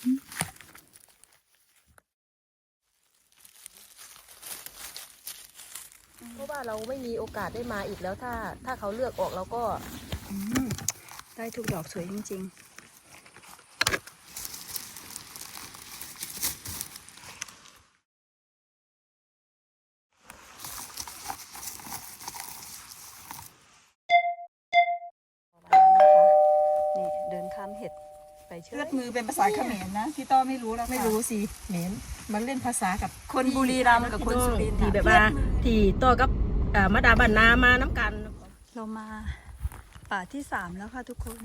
เพราะว่าเราไม่มีโอกาสได้มาอีกแล้วถ้า ถ้าเขาเลือกออกเราก็ ได้ทุกดอกสวยจริง ๆ นี่เดินข้ามเห็ดไป เชื่เลืออดมือเป็นภาษาเขมรนะพี่ต้อไม่รู้แล้วค่ะไม่รู้สิเหม็นมันเล่นภาษากับคนบุรีรัมย์กับคนสุรินทร์ที่ค่ะแบบว่าที่ต่อกับเอ่อมาดาบันนามาน้ำกัน เรามาป่าที่สามแล้วค่ะทุกคน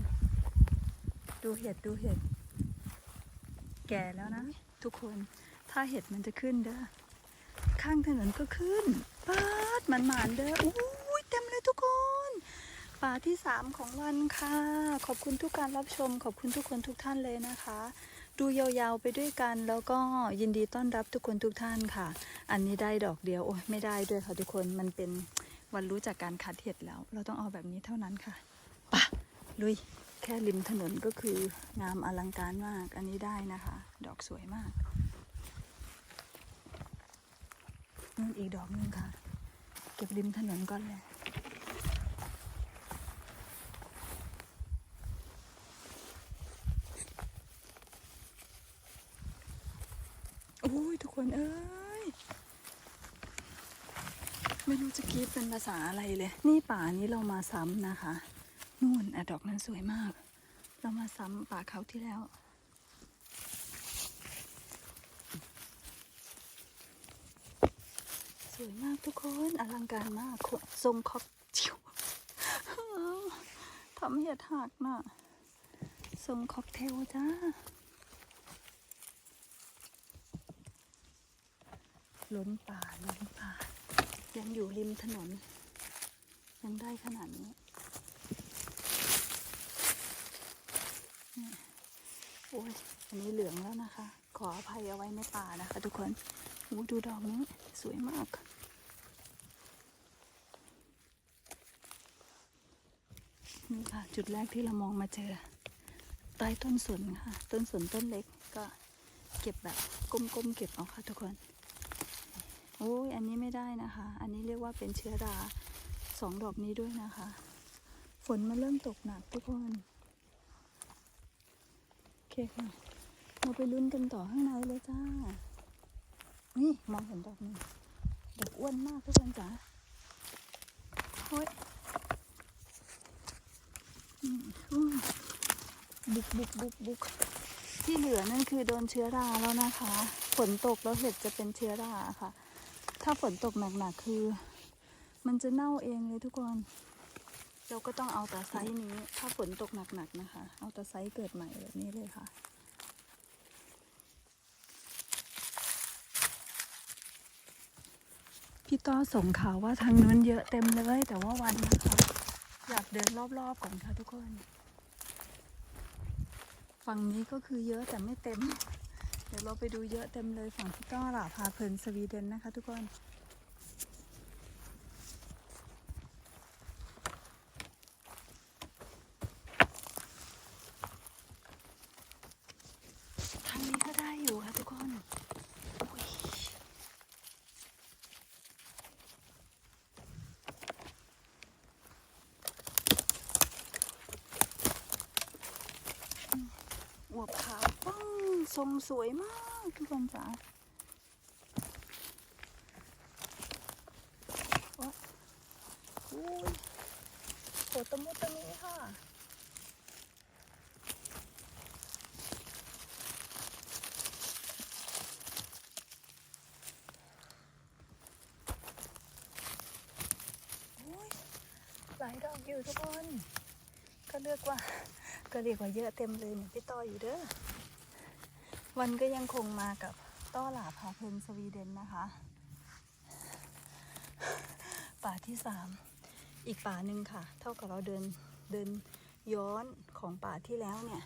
ดูเห็ดดูเห็ด แก่แล้วนะ ทุกคนถ้าเห็ดมันจะขึ้นเด้อข้างถนนก็ขึ้นปาดมันหมานๆเด้ออุ้ยเต็มเลยทุกคน ป่าที่สามของวันค่ะ ขอบคุณทุกการรับชม ขอบคุณทุกคนทุกท่านเลยนะคะ ดูยาวๆไปด้วยกัน แล้วก็ยินดีต้อนรับทุกคนทุกท่านค่ะ อันนี้ได้ดอกเดียว โอ้ยไม่ได้ด้วยค่ะทุกคนมันเป็นวันรู้จากการคัดเห็ดแล้ว เราต้องเอาแบบนี้เท่านั้นค่ะไปะลุยแค่ริมถนนก็คืองามอลังการมากอันนี้ได้นะคะ ดอกสวยมากนู่นอีกดอกนึงค่ะ เก็บริมถนนก่อนเลย อุ้ยทุกคนเอ้ย ไม่รู้จะกีดเป็นภาษาอะไรเลย นี่ป่านี้เรามาซ้ำนะคะ นู่นอะดอกนั้นสวยมาก เรามาซ้ำป่าเขาที่แล้วสวยมากทุกคนอลังการมากทรงค็อกจิวทำเห็ดหักน่ะทรงค็อกเทลจ้า ล้นป่าล้นป่า ยังอยู่ริมถนน ยังได้ขนาดนี้โอ้ยอันนี้เหลืองแล้วนะคะ ขออภัยเอาไว้ในป่านะคะ ทุกคนดูดอกนี้สวยมากนี่ค่ะ จุดแรกที่เรามองมาเจอ ใต้ต้นสนค่ะ ต้นสนต้นเล็กก็เก็บแบบก้มๆเก็บเอาค่ะทุกคน โอ้ยอันนี้ไม่ได้นะคะ อันนี้เรียกว่าเป็นเชื้อราสองดอกนี้ด้วยนะคะ ฝนมันเริ่มตกหนักทุกคน โอเคค่ะ เราไปลุ้นกันต่อข้างในเลยจ้า นี่มองเห็นดอกหนึงดอกอ้วนมากทุกคนจ๋าโอ้ยบุกบุกบุกบุกที่เหลือนั่นคือโดนเชื้อราแล้วนะคะ ฝนตกแล้วเห็ดจะเป็นเชื้อราค่ะ ถ้าฝนตกหนักๆคือ มันจะเน่าเองเลยทุกคน เราก็ต้องเอาแต่ไซส์นี้ ถ้าฝนตกหนักๆนะคะ เอาแต่ไซส์เกิดใหม่แบบนี้เลยค่ะพี่ต้อส่งข่าวว่าทางนู้นเยอะเต็มเลยแต่ว่าวันนะคะ อยากเดินรอบๆก่อนค่ะทุกคน ฝั่งนี้ก็คือเยอะแต่ไม่เต็ม ดี๋ยวเราไปดูเยอะเต็มเลยฝั่งพี่ก้อล่าพาเพลินสวีเดนนะคะทุกคน ทางนี้ก็ได้อยู่ค่ะทุกคนอุ๊ยอืมอวบขาวปัง ทรงสวยมากทุกคนจ๋าโอ๊ยอุ้ยโหตะมุตะมิค่ะโอ้ยหลายดอกอยู่ทุกคน ก็เลือกว่า ก็เรียกว่าเยอะเต็มเลยเหมือนพี่ต้ออยู่เด้อ วันก็ยังคงมากับต้อหลาพาเพลินสวีเดนนะคะ ป่าที่สามอีกป่าหนึ่งค่ะ เท่ากับเราเดินเดินย้อนของป่าที่แล้วเนี่ย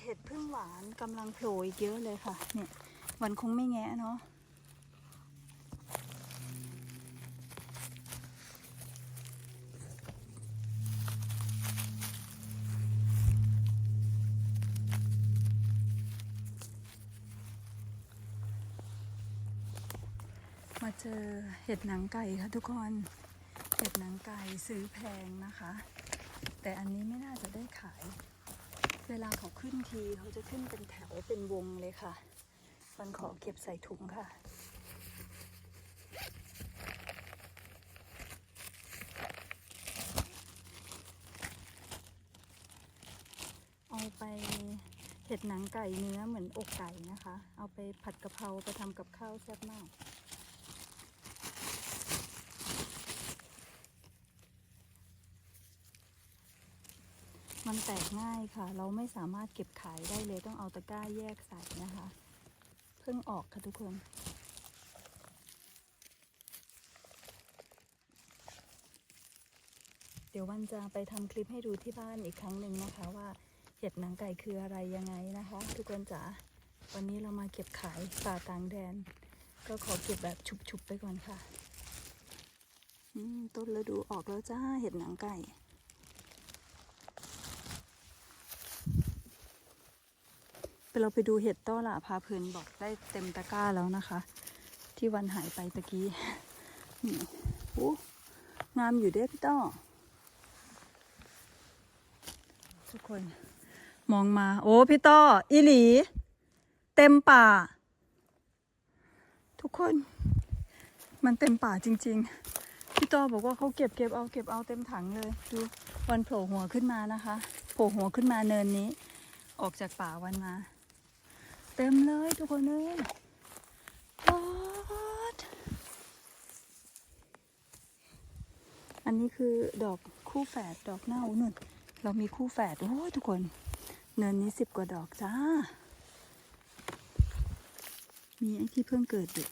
เห็ดพึ่งหวานกำลังโผล่อีกเยอะเลยค่ะ เนี่ยวันคงไม่แงะเนาะ เจอเห็ดหนังไก่ค่ะทุกคน เห็ดหนังไก่ซื้อแพงนะคะ แต่อันนี้ไม่น่าจะได้ขาย เวลาเขาขึ้นทีเขาจะขึ้นเป็นแถวเป็นวงเลยค่ะมันขอเก็บใส่ถุงค่ะเอาไปเห็ดหนังไก่เนื้อเหมือนอกไก่นะคะ เอาไปผัดกะเพราไปทำกับข้าวแซ่บมาก มันแตกง่ายค่ะ เราไม่สามารถเก็บขายได้เลยต้องเอาตะกร้าแยกใส่นะคะ เพิ่งออกค่ะทุกคนเดี๋ยววันจะไปทำคลิปให้ดูที่บ้านอีกครั้งหนึ่งนะคะว่าเห็ดหนังไก่คืออะไรยังไงนะคะ ทุกคนจ๋าวันนี้เรามาเก็บขายป่าต่างแดน ก็ขอเก็บแบบฉุบๆไปก่อนค่ะต้นฤดูออกแล้วจ้าเห็ดหนังไก่ ไป เราไปดูเห็ดต้อละพาเพลินบอกได้เต็มตะกร้าแล้วนะคะ ที่วันหายไปตะกี้นี่โอ้งามอยู่เด้พี่ต้อทุกคน มองมา โอ้พี่ต้ออีหลี เต็มป่า ทุกคน มันเต็มป่าจริง ๆ พี่ต้อบอกว่าเขาเก็บเก็บเอาเก็บเอาเต็มถังเลยดูวันโผล่หัวขึ้นมานะคะโผล่หัวขึ้นมาเนินนี้ ออกจากป่าวันมา เต็มเลยทุกคนเลยปอดอันนี้คือดอกคู่แฝดดอกเน่านุ่น เรามีคู่แฝดโอ้ยทุกคน เนินนี้สิบกว่าดอกจ้า มีไอ้ที่เพิ่งเกิดอยู่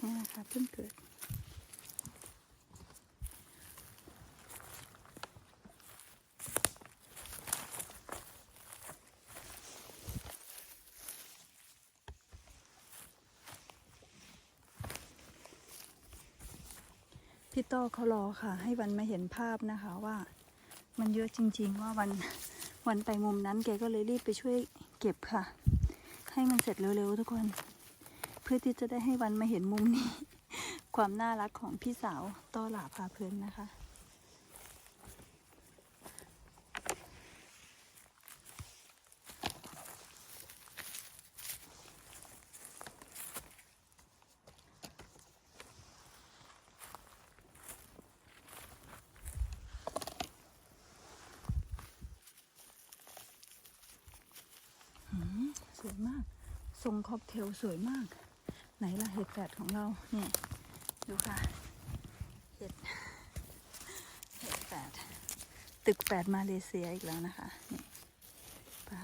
นี่นะคะเพิ่งเกิด พี่โต้เขารอค่ะ ให้วันมาเห็นภาพนะคะว่ามันเยอะจริง ๆ ว่าวันวันไปมุมนั้นแกก็เลยรีบไปช่วยเก็บค่ะ ให้มันเสร็จเร็วๆทุกคน เพื่อที่จะได้ให้วันมาเห็นมุมนี้ ความน่ารักของพี่สาวต้อหลาพาเพลินนะคะ สวยมาก ทรงค็อกเทลสวยมาก ไหนล่ะเห็ดแฝดของเราเนี่ยดูค่ะ เห็ด เห็ดแฝดตึกแฝดมาเลเซียอีกแล้วนะคะนี่ป้า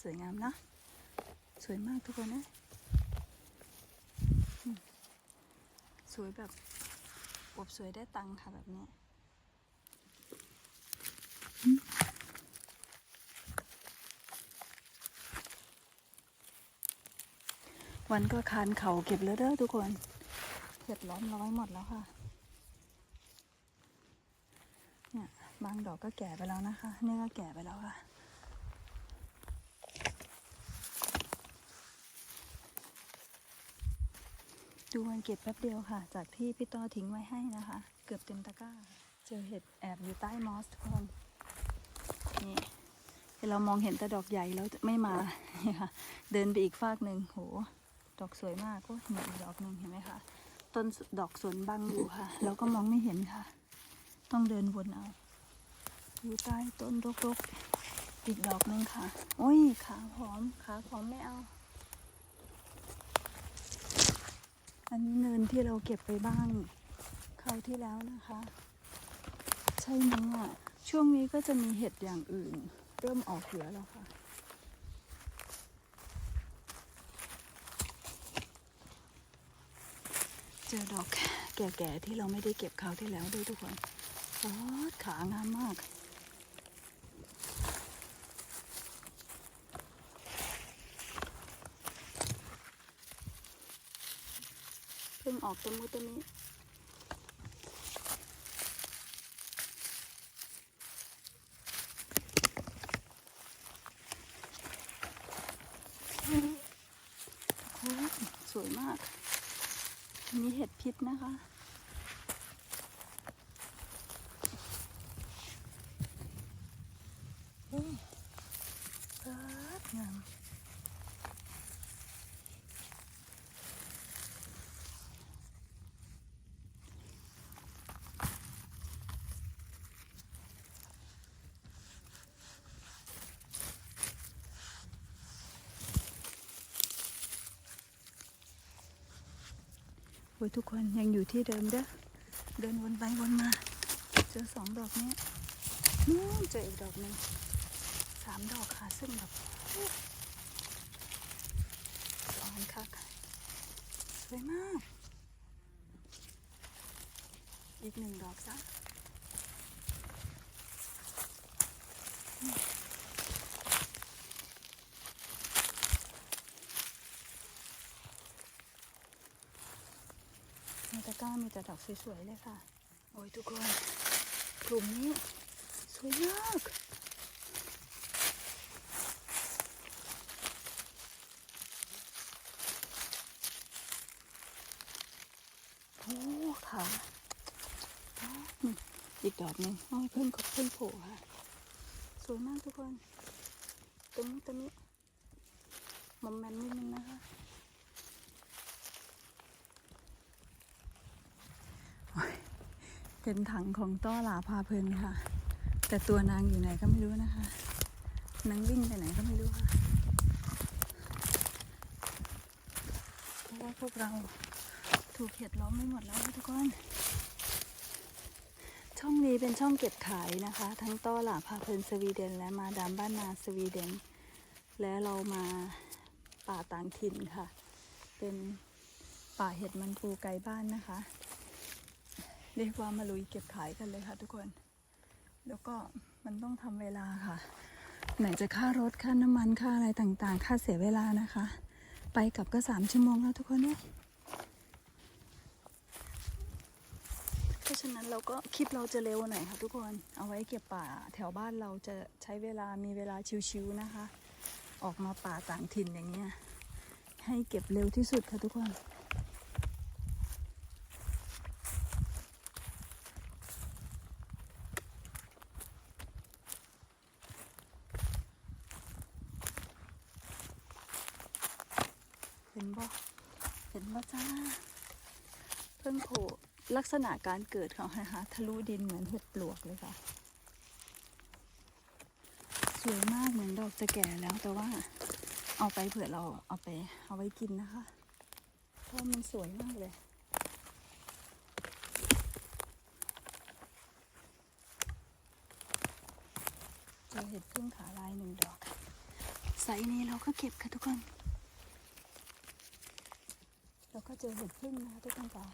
สวยงามเนอะสวยมากทุกคนนะสวยแบบอวบสวยได้ตังค่ะแบบนี้ วันก็คานเขาเก็บแล้วเด้อทุกคนเห็ดล้อมร้อยหมดแล้วค่ะ เนี่ยบางดอกก็แก่ไปแล้วนะคะ นี่ก็แก่ไปแล้วค่ะ ดูมันเก็บแป๊บเดียวค่ะ จากที่พี่ต้อทิ้งไว้ให้นะคะ เกือบเต็มตะกร้า เจอเห็ดแอบอยู่ใต้มอสทุกคนนี่เรามองเห็นแต่ดอกใหญ่แล้วไม่มานี่ค่ะ เดินไปอีกฟากหนึ่งโห ดอกสวยมากก็มีอีกดอกหนึ่งเห็นไหมคะ ต้นดอกสวนบังอยู่ค่ะ แล้วก็มองไม่เห็นค่ะ ต้องเดินวนเอา อยู่ใต้ต้นรกๆ อีกดอกหนึ่งค่ะ โอ้ย ขาผอม ขาผอมไม่เอา อันนี้เนินที่เราเก็บไปบ้างคราวที่แล้วนะคะ ใช่ไหมอะ ช่วงนี้ก็จะมีเห็ดอย่างอื่น เริ่มออกเหลือแล้วค่ะ เจอดอกแก่ๆที่เราไม่ได้เก็บคราวที่แล้วด้วยทุกคนโอ้ขางามมาก เพิ่งออกตะมุตะมิโอันนี้เห็ดพิษนะคะ อืมอิดงาม โอ้ย ทุกคนยังอยู่ที่เดิมเด้อเดินวนไปวนมา เจอสองดอกเนี้ยนู่นเจออีกดอกหนึ่งสามดอกค่ะซึ่งแบบร้อนคักสวยมาก อีกหนึ่งดอกซะในตะ ก้ามีแต่ดอกสวยๆเลยค่ะ โอ้ยทุกคนกลุ่มนี้ สวยมากโอ้ค่ะอีกดอกหนึ่งโอ้ยเพิ่งเพิ่งโผล่ค่ะ สวยมากทุกคนตรงนี้ตรงนี้มอมแมมนิดนึงนะคะ เป็นถังของต้อหลาพาเพลินค่ะ แต่ตัวนางอยู่ไหนก็ไม่รู้นะคะนางวิ่งไปไหนก็ไม่รู้ค่ะเพราะว่าพวกเราถูกเห็ดล้อมไม่หมดแล้วทุกคนช่องนี้เป็นช่องเก็บขายนะคะ ทั้งต้อหลาพาเพลินสวีเดน และมาดามบ้านนาสวีเดน และเรามาป่าต่างถิ่นค่ะ เป็นป่าเห็ดมันปูไกลบ้านนะคะ เรียกว่ามาลุยเก็บขายกันเลยค่ะทุกคน แล้วก็มันต้องทำเวลาค่ะ ไหนจะค่ารถค่าน้ำมันค่าอะไรต่างๆ ค่าเสียเวลานะคะ ไปกลับก็สามชั่วโมงแล้วทุกคนเนี่ยเพราะฉะนั้นเราก็คลิปเราจะเร็วหน่อยค่ะทุกคนเอาไว้เก็บป่าแถวบ้านเราจะใช้เวลามีเวลาชิวๆนะคะ ออกมาป่าต่างถิ่นอย่างเงี้ยให้เก็บเร็วที่สุดค่ะทุกคน เห็นบ่เห็นบ่จ้า เพิ่งโผล่ ลักษณะการเกิดของนะคะทะลุดินเหมือนเห็ดปลวกเลยค่ะ สวยมากเหมือนดอกจะแก่แล้วแต่ว่าเอาไปเผื่อเราเอาไปเอาไว้กินนะคะเพราะมันสวยมากเลยเจอเห็ดพึ่งขาลายหนึ่งดอกค่ะไซส์นี้เราก็เก็บค่ะทุกคนแล้วก็เจอเห็ดพึ่งนะคะทุกคนจ๋า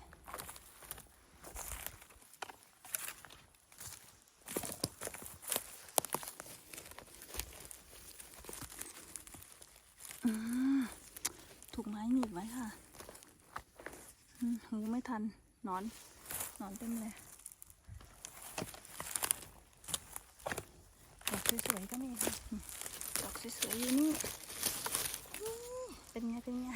อืมถูกไม้หนีบไว้ค่ะอืมหูไม่ทันหน อนหนอนเต็มเลยดอกสวยๆก็มีค่ะดอกสวยๆอยู่นี่นี่เป็นไง เป็นไง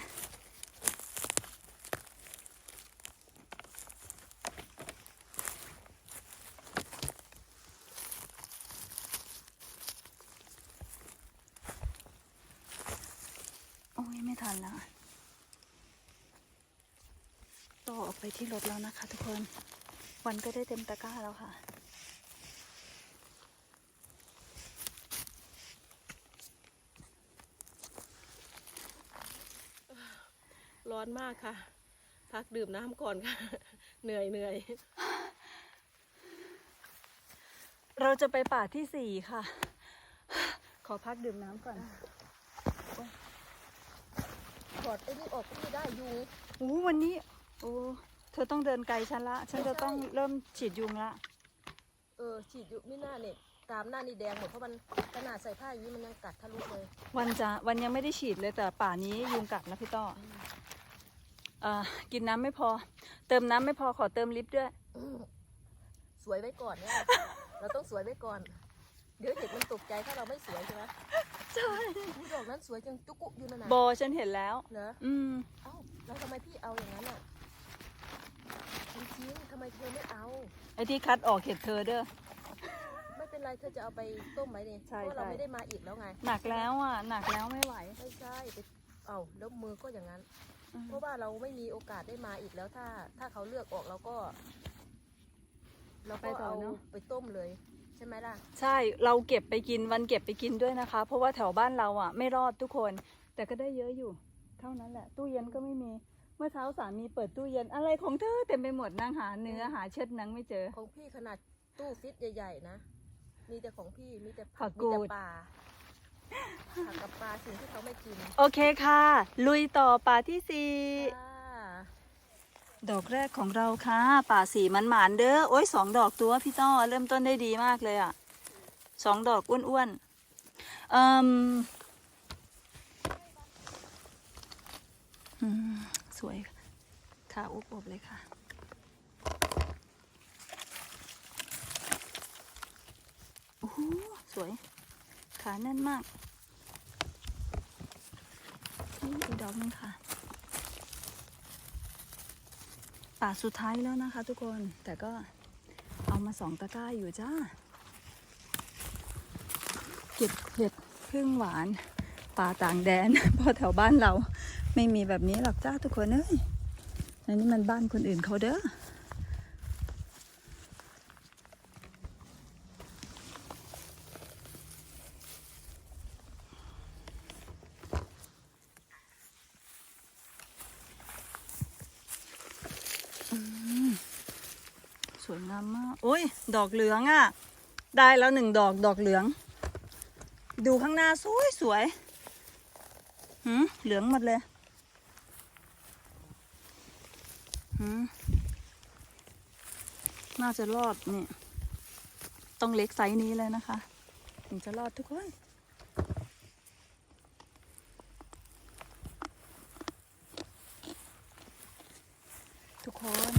โอ้ยไม่ทันแล้วอะต่อออก ไปที่รถแล้วนะคะ ทุกคน วันก็ได้เต็มตะกร้าแล้วค่ะ ร้อนมากค่ะ พักดื่มน้ำก่อนค่ะ เหนื่อยเหนื่อย เราจะไปป่าที่สี่ค่ะ ขอพักดื่มน้ำก่อนถอดไอ้นี่ออกก็ไม่ได้ยุงโอ้วันนี้ โอ้ เธอต้องเดินไกลฉันละ ฉันจะต้องไม่ใช่เริ่มฉีดยุงละ เออฉีดอยู่ไม่น่าเนี่ยตามหน้านี่แดงหมดเพราะมันขนาดใส่ผ้าอย่างนี้มันยังกัดทะลุเลยวันจะวันยังไม่ได้ฉีดเลยแต่ป่านี้ยุงกัดนะพี่ต้อเอ่อกินน้ำไม่พอ เติมน้ำไม่พอขอเติมลิฟต์ด้วยอืมสวยไว้ก่อนเนี่ยเราต้องสวยไว้ก่อน เดี๋ยวเห็ดมันตกใจถ้าเราไม่สวยใช่ไหมใช่อุ๊ยดอกนั้นสวยจังจุกุอยู่นั่นนะโบฉันเห็นแล้วเหรออืมเอ้าแล้วทำไมพี่เอาอย่างนั้นอะ จริงๆทำไมเธอไม่เอา ไอ้ที่คัดออกเห็ดเธอเด้อ ไม่เป็นไรเธอจะเอาไปต้มไหมเนี่ยใช่เพราะเราใช่ ไม่ได้มาอีกแล้วไง หนักแล้วอะ หนักแล้วไม่ไหวไม่ใช่ไปเอาแล้วมือก็อย่างนั้นอืมเพราะว่าเราไม่มีโอกาสได้มาอีกแล้วถ้า ถ้าเขาเลือกออกเราก็ เราก็เอาไปต้มเลย ใช่ไหมล่ะ ใช่เราเก็บไปกินวันเก็บไปกินด้วยนะคะ เพราะว่าแถวบ้านเราอะ ไม่รอดทุกคน แต่ก็ได้เยอะอยู่ เท่านั้นแหละ ตู้เย็นก็ไม่มีเมื่อเช้าสามีเปิดตู้เย็นอะไรของเธอเต็มไปหมดนางหาเนื้อหาเช็ดหนังไม่เจอ ของพี่ขนาดตู้ฟิตใหญ่ๆนะ มีแต่ของพี่มีแต่ผัผักกกูมีดแต่ปลาผักกับปลาสิ่งที่เขาไม่กิน โอเคค่ะ ลุยต่อป่าที่สี่ค่ะดอกแรกของเราค่ะ ป่าสีมันหมานเด้อโอ้ยสองดอกตัวพี่ต้อเริ่มต้นได้ดีมากเลยอะสองดอกอ้วนๆเอ่มอืม สวยค่ะอุบๆเลยค่ะ โอ้โหสวย ขาแน่นมาก นี่อีกดอกหนึงค่ะ ป่าสุดท้ายแล้วนะคะทุกคน แต่ก็เอามาสองตะกร้าอยู่จ้า เก็บเห็ดพึ่งหวาน ป่าต่างแดนพราะแถวบ้านเรา ไม่มีแบบนี้หรอกจ้าทุกคนเอ้ยอันนี้มันบ้านคนอื่นเขาเด้อสวยงามมาก โอ้ย ดอกเหลืองอะ่ะ ได้แล้วหนึ่งดอก ดอกเหลือง ดูข้างหน้าสวยสวยหืมเหลืองหมดเลยหืม น่าจะรอดนี่ต้องเล็กไซส์นี้เลยนะคะ ถึงจะรอดทุกคนทุกคน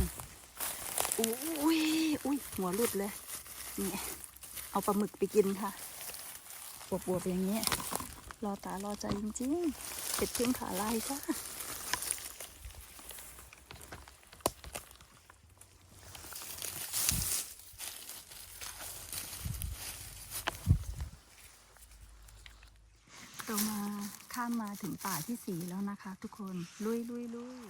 อุ้ยอุ้ยหัวหลุดเลยนี่เอาปลาหมึกไปกินค่ะบวบๆอย่างนี้รอตารอใจจริงๆเป็ดพึ่งขาลายจ้ามาข้ามมา ถึงป่าที่สีแล้วนะคะ ทุกคนลุยลุยลุย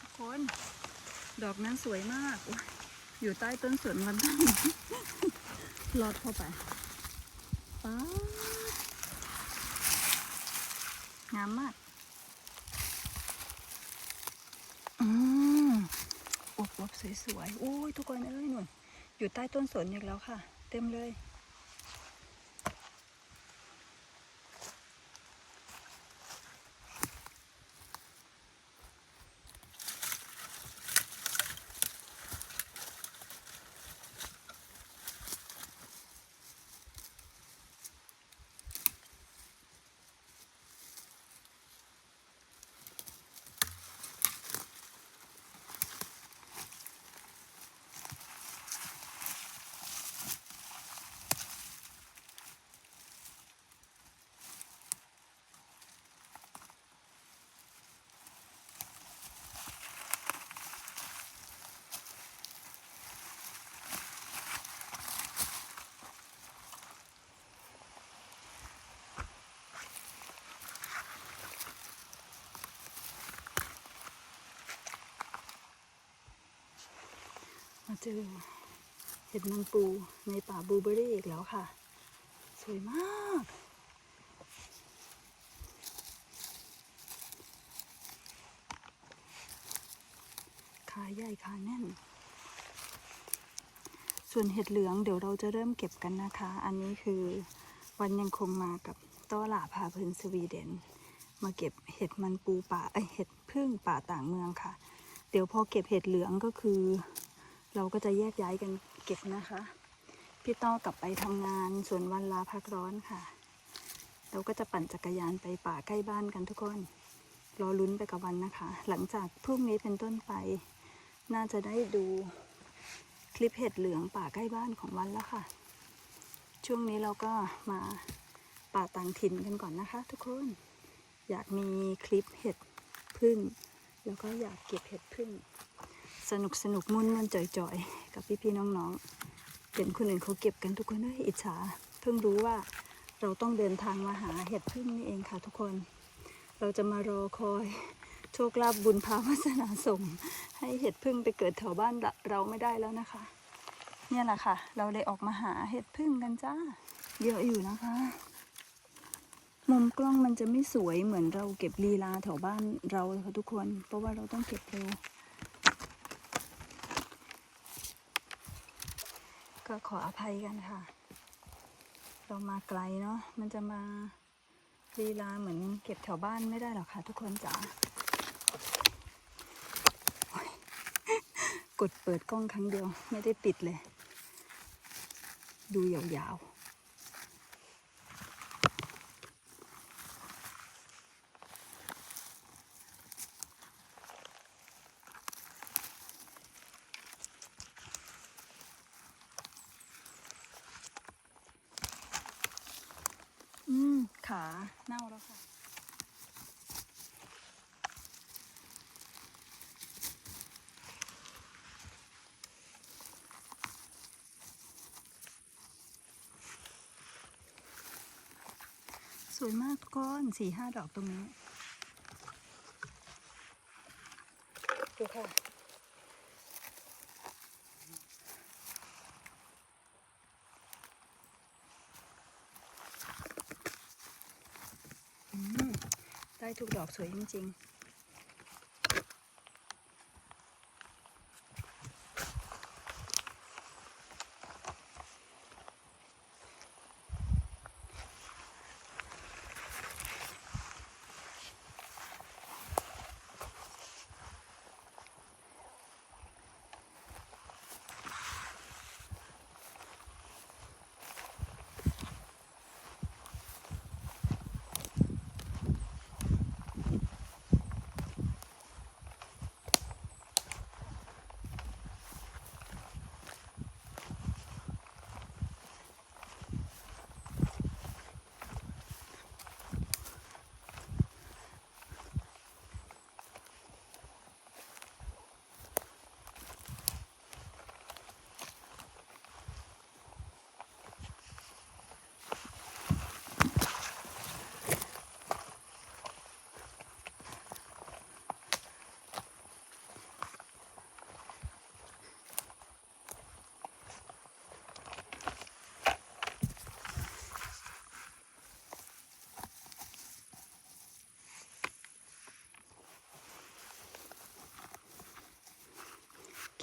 ทุกคน ดอกนั้นสวยมาก อยู่ใต้ต้นสนมันตั้งลอดเข้าไปป๊างามมากอืมอวบๆสวยๆโอ้ยทุกคนเอ้ยหนุ่นอยู่ใต้ต้นสนอีกแล้วค่ะ เต็มเลย มาเจอเห็ดมันปูในป่าบลูเบอรี่อีกแล้วค่ะ สวยมาก ขาใหญ่ขาแน่น ส่วนเห็ดเหลืองเดี๋ยวเราจะเริ่มเก็บกันนะคะ อันนี้คือวันยังคงมากับต้อหลาพาเพลินสวีเดน มาเก็บเห็ดมันปูป่าเอ้เห็ดพึ่งป่าต่างเมืองค่ะ เดี๋ยวพอเก็บเห็ดเหลืองก็คือ เราก็จะแยกย้ายกันเก็บนะคะ พี่ต้อกลับไปทำงานส่วนวันลาพักร้อนค่ะ เราก็จะปั่นจักรยานไปป่าใกล้บ้านกันทุกคน รอลุ้นไปกับวันนะคะ หลังจากพรุ่งนี้เป็นต้นไป น่าจะได้ดูคลิปเห็ดเหลืองป่าใกล้บ้านของวันแล้วค่ะ ช่วงนี้เราก็มาป่าต่างถิ่นกันก่อนนะคะ ทุกคน อยากมีคลิปเห็ดพึ่ง แล้วก็อยากเก็บเห็ดพึ่ง สนุกสนุกมุ่นมันจ่อยๆ กับพี่ๆน้องๆเห็นคนอื่นเขาเก็บกันทุกคนเอ้ยอิจฉา เพิ่งรู้ว่าเราต้องเดินทางมาหาเห็ดพึ่งนี่เองค่ะทุกคน เราจะมารอคอยโชคลาภบุญพาวาสนาส่ง ให้เห็ดพึ่งไปเกิดแถวบ้านเราไม่ได้แล้วนะคะ เนี่ยแหละค่ะ เราเลยออกมาหาเห็ดพึ่งกันจ้า เยอะอยู่นะคะ มุมกล้องมันจะไม่สวยเหมือนเราเก็บลีลาแถวบ้านเราค่ะทุกคน เพราะว่าเราต้องเก็บเร็ว ก็ขออภัยกันค่ะ เรามาไกลเนาะมันจะมาลีลาเหมือนเก็บแถวบ้านไม่ได้หรอกค่ะ ทุกคนจ๋ากดเปิดกล้องครั้งเดียว ไม่ได้ปิดเลย ดูยาวๆ อืม ขาเน่าแล้วค่ะ สวยมากทุกคน สี่ห้าดอกตรงนี้ดูค่ะได้ทุกดอกสวยจริง ๆ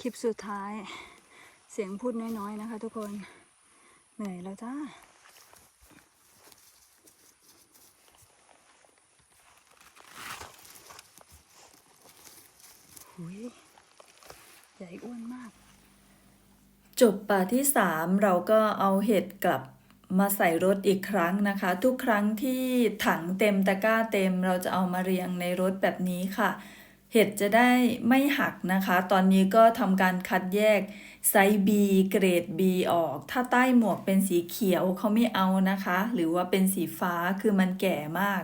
คลิปสุดท้าย เสียงพูดน้อยๆนะคะ ทุกคน เหนื่อยแล้วจ้าหุยใหญ่อ้วนมาก จบป่าที่3เราก็เอาเห็ดกลับมาใส่รถอีกครั้งนะคะ ทุกครั้งที่ถังเต็มตะกร้าเต็ม เราจะเอามาเรียงในรถแบบนี้ค่ะ เห็ดจะได้ไม่หักนะคะ ตอนนี้ก็ทำการคัดแยกไซส์ B เกรด B ออก ถ้าใต้หมวกเป็นสีเขียวเขาไม่เอานะคะ หรือว่าเป็นสีฟ้าคือมันแก่มาก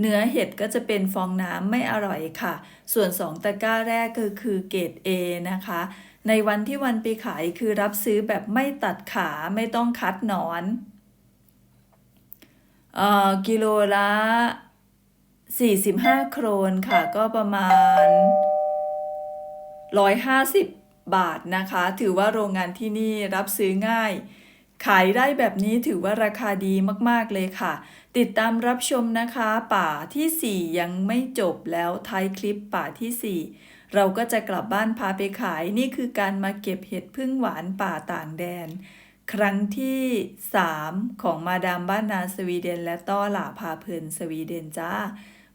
เนื้อเห็ดก็จะเป็นฟองน้ำไม่อร่อยค่ะ ส่วน 2 ตะกร้าแรกก็คือเกรด A นะคะ ในวันที่วันไปขายคือรับซื้อแบบไม่ตัดขาไม่ต้องคัดหนอน เอ่อกิโลละ 45 โครนค่ะ ก็ประมาณ 150 บาทนะคะ ถือว่าโรงงานที่นี่รับซื้อง่าย ขายได้แบบนี้ถือว่าราคาดีมากๆเลยค่ะ ติดตามรับชมนะคะ ป่าทีสี่4 ยังไม่จบแล้วท้ายคลิปป่าทีสี่ 4 เราก็จะกลับบ้านพาไปขายนี่คือการมาเก็บเห็ดพึ่งหวานป่าต่างแดนครั้งที่ 3 ของมาดามบ้านนาสวีเดน และต้อหลาพาเพลินสวีเดนจ้า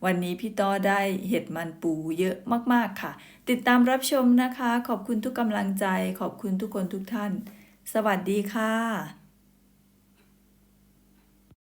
วันนี้พี่ต้อได้เห็ดมันปูเยอะมากๆค่ะ ติดตามรับชมนะคะ ขอบคุณทุกกำลังใจ ขอบคุณทุกคนทุกท่าน สวัสดีค่ะ